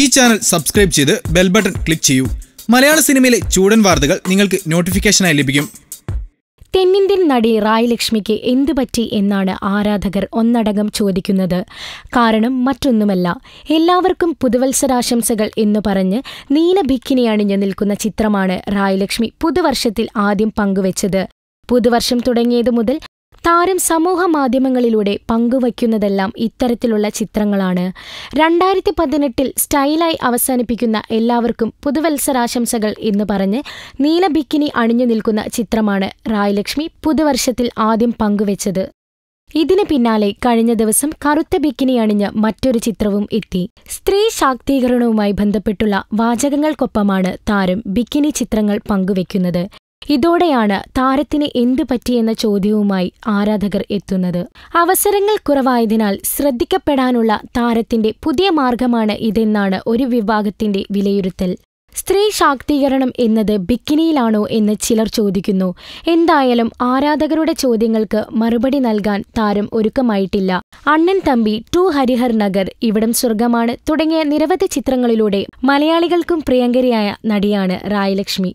ഈ channel subscribe ചെയ്ത് bell button click ചെയ്യൂ. മലയാള സിനിമയിലെ ചൂടൻ വാർത്തകൾ നിങ്ങൾക്ക് നോട്ടിഫിക്കേഷനായി ലഭിക്കും. തെന്നിന്ത്യൻ നടി റായ് ലക്ഷ്മിക്ക് എന്തു പറ്റി എന്നാണ് ആരാധകർ ഒന്നടങ്കം ചോദിക്കുന്നത്. കാരണം മറ്റൊന്നുമല്ല എല്ലാവർക്കും പുതുവത്സരാശംസകൾ എന്ന് പറഞ്ഞ് നീല ഭിക്കിനി അണിഞ്ഞു നിൽക്കുന്ന ചിത്രമാണ് റായ് ലക്ഷ്മി പുതുവർഷത്തിൽ ആദ്യം പങ്കുവച്ചത്. പുതുവർഷം തുടങ്ങിയതു മുതൽ താരം സമൂഹ മാധ്യമങ്ങളിലൂടെ പങ്കുവയ്ക്കുന്നതെല്ലാം ഇത്തരത്തിലുള്ള ചിത്രങ്ങളാണ്. രണ്ടായിരത്തി പതിനെട്ടിൽ സ്റ്റൈലായി അവസാനിപ്പിക്കുന്ന എല്ലാവർക്കും പുതുവത്സരാശംസകൾ എന്ന് പറഞ്ഞ് നീല ബിക്കിനി അണിഞ്ഞു നിൽക്കുന്ന ചിത്രമാണ് റായ്ലക്ഷ്മി പുതുവർഷത്തിൽ ആദ്യം പങ്കുവച്ചത്. ഇതിന് പിന്നാലെ കഴിഞ്ഞ ദിവസം കറുത്ത ബിക്കിനി അണിഞ്ഞ് മറ്റൊരു ചിത്രവും എത്തി. സ്ത്രീ ശാക്തീകരണവുമായി ബന്ധപ്പെട്ടുള്ള വാചകങ്ങൾക്കൊപ്പമാണ് താരം ബിക്കിനി ചിത്രങ്ങൾ പങ്കുവെക്കുന്നത്. ഇതോടെയാണ് താരത്തിന് എന്തു പറ്റിയെന്ന ചോദ്യവുമായി ആരാധകർ എത്തുന്നത്. അവസരങ്ങൾ കുറവായതിനാൽ ശ്രദ്ധിക്കപ്പെടാനുള്ള താരത്തിന്റെ പുതിയ മാർഗമാണ് ഇതെന്നാണ് ഒരു വിഭാഗത്തിന്റെ വിലയിരുത്തൽ. സ്ത്രീ ശാക്തീകരണം എന്നത് ബിക്കിനിയിലാണോ എന്ന് ചിലർ ചോദിക്കുന്നു. എന്തായാലും ആരാധകരുടെ ചോദ്യങ്ങൾക്ക് മറുപടി നൽകാൻ താരം ഒരുക്കമായിട്ടില്ല. അണ്ണൻ തമ്പി ടു ഹരിഹർ നഗർ ഇവിടം സ്വർഗമാണ് തുടങ്ങിയ നിരവധി ചിത്രങ്ങളിലൂടെ മലയാളികൾക്കും പ്രിയങ്കരിയായ നടിയാണ് റായലക്ഷ്മി